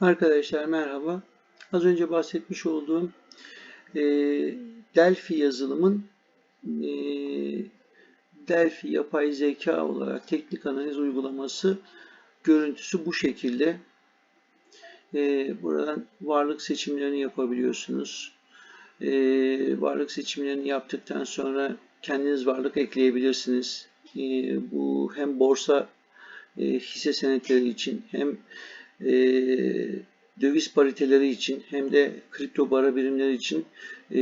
Arkadaşlar merhaba. Az önce bahsetmiş olduğum e, Delphi yazılımın e, Delphi yapay zeka olarak teknik analiz uygulaması görüntüsü bu şekilde. E, buradan varlık seçimlerini yapabiliyorsunuz. E, varlık seçimlerini yaptıktan sonra kendiniz varlık ekleyebilirsiniz. E, bu hem borsa e, hisse senetleri için hem e, döviz pariteleri için hem de kripto para birimleri için e,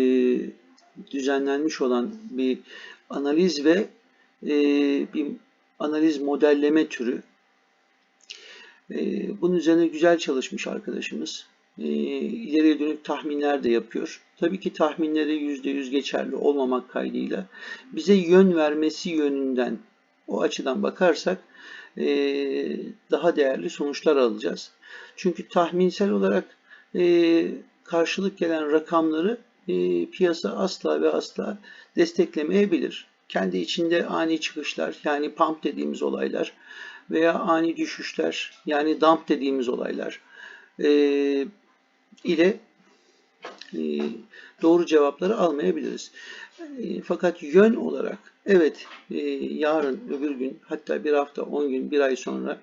düzenlenmiş olan bir analiz ve e, bir analiz modelleme türü. E, bunun üzerine güzel çalışmış arkadaşımız. E, ileriye dönük tahminler de yapıyor. Tabii ki tahminleri %100 geçerli olmamak kaydıyla bize yön vermesi yönünden o açıdan bakarsak e, daha değerli sonuçlar alacağız. Çünkü tahminsel olarak e, karşılık gelen rakamları e, piyasa asla ve asla desteklemeyebilir. Kendi içinde ani çıkışlar yani pump dediğimiz olaylar veya ani düşüşler yani dump dediğimiz olaylar ile doğru cevapları almayabiliriz. Fakat yön olarak evet yarın öbür gün hatta bir hafta 10 gün bir ay sonra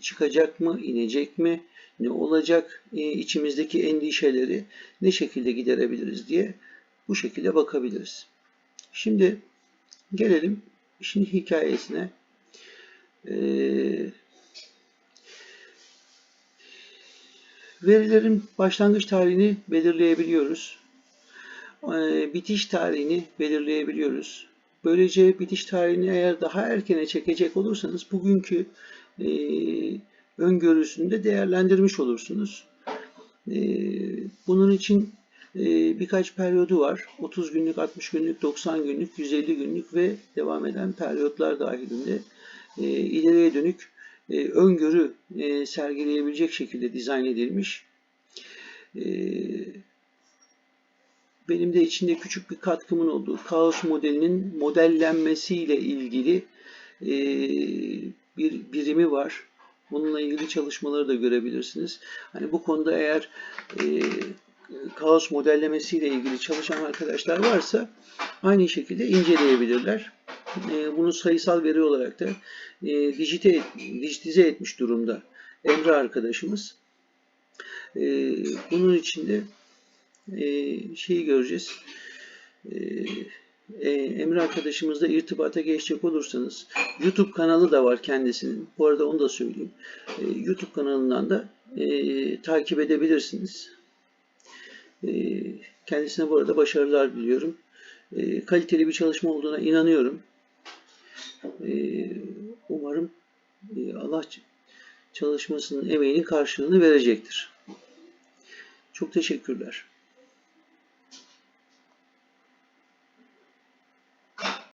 çıkacak mı inecek mi ne olacak içimizdeki endişeleri ne şekilde giderebiliriz diye bu şekilde bakabiliriz. Şimdi gelelim işin hikayesine. Verilerin başlangıç tarihini belirleyebiliyoruz. Ee, bitiş tarihini belirleyebiliyoruz. Böylece bitiş tarihini eğer daha erkene çekecek olursanız bugünkü e, öngörüsünü de değerlendirmiş olursunuz. E, bunun için e, birkaç periyodu var. 30 günlük, 60 günlük, 90 günlük, 150 günlük ve devam eden periyotlar dahilinde e, ileriye dönük e, öngörü e, sergileyebilecek şekilde dizayn edilmiş. E, benim de içinde küçük bir katkımın olduğu kaos modelinin modellenmesiyle ilgili bir birimi var. Bununla ilgili çalışmaları da görebilirsiniz. Hani bu konuda eğer e, kaos modellemesiyle ilgili çalışan arkadaşlar varsa aynı şekilde inceleyebilirler. E, bunu sayısal veri olarak da e, dijite, dijitize etmiş durumda Emre arkadaşımız. E, bunun içinde e, şeyi göreceğiz. E, e, Emre arkadaşımızla irtibata geçecek olursanız YouTube kanalı da var kendisinin. Bu arada onu da söyleyeyim. E, YouTube kanalından da e, takip edebilirsiniz. E, kendisine bu arada başarılar diliyorum. E, kaliteli bir çalışma olduğuna inanıyorum. E, umarım e, Allah çalışmasının emeğinin karşılığını verecektir. Çok teşekkürler.